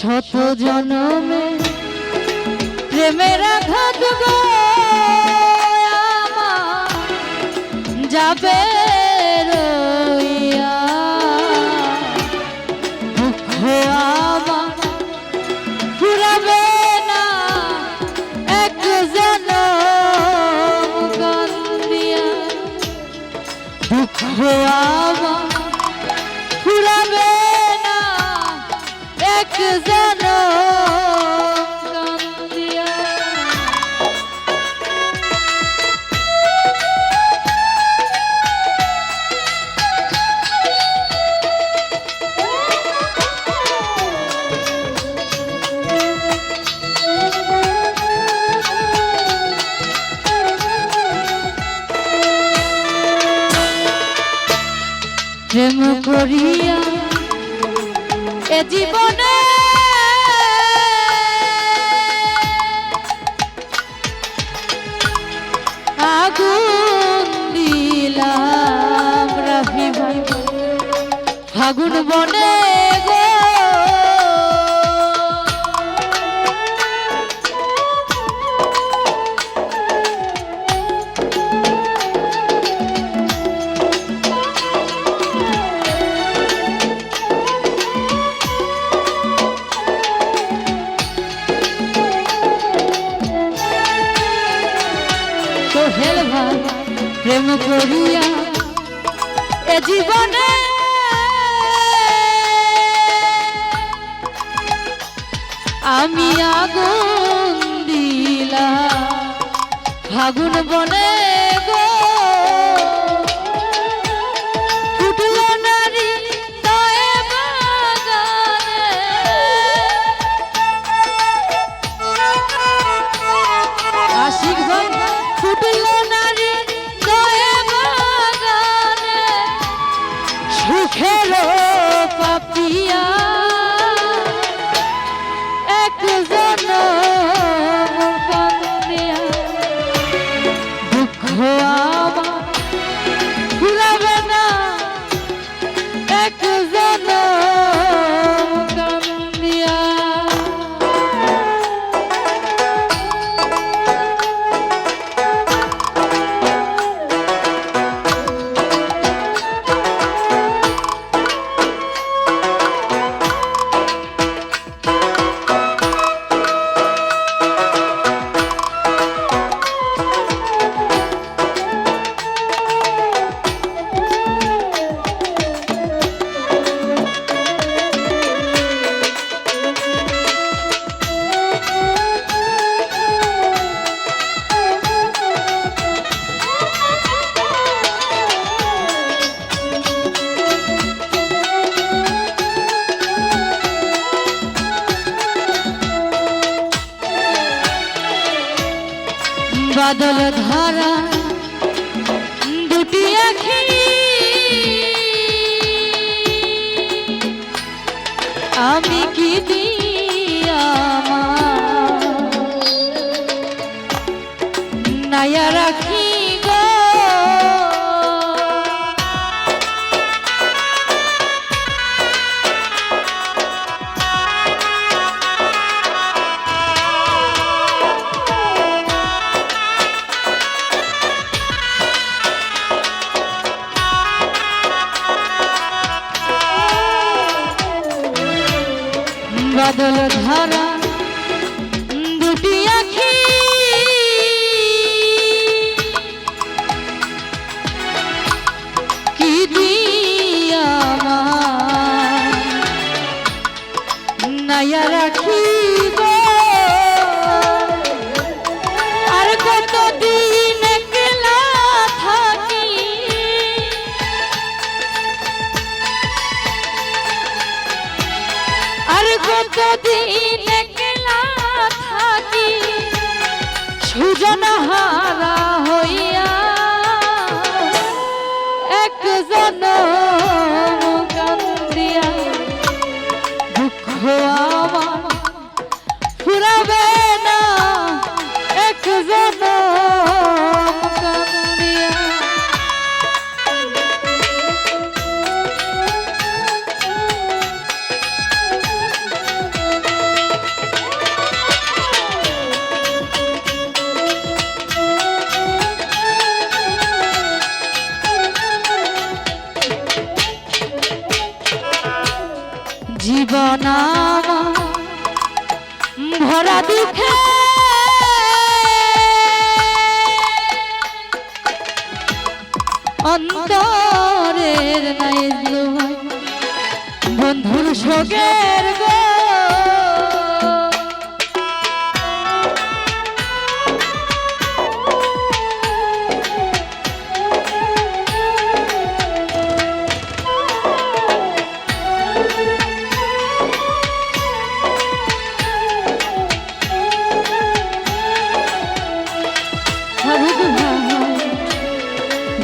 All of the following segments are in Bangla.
শত জনমে প্রেমের আঘাত গো। এক প্রেম করিয়া এ জীবনে আগুন দিলাম রাহি ভাই ফাগুন বনে করিয়া এ জীবনে আমি আগুন দিলা ফাগুন বনে বাদল ধারা দুটি আখি। আমি কি বাদল ধারা দুটি আখি। কি দিয়া নায়া রাখি থাকি। সুজন হারা জীবন ভরা দুঃখে। অন্তরের নাই বন্ধুর সঙ্গের গো।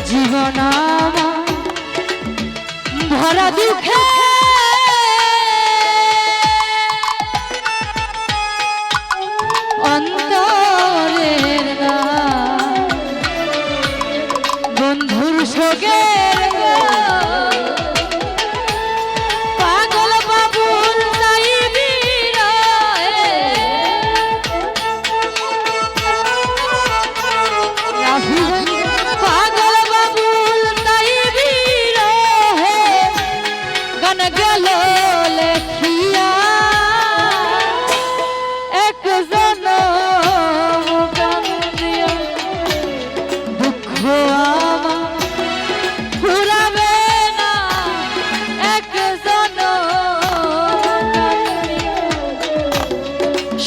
জীবন ভরা দুঃখে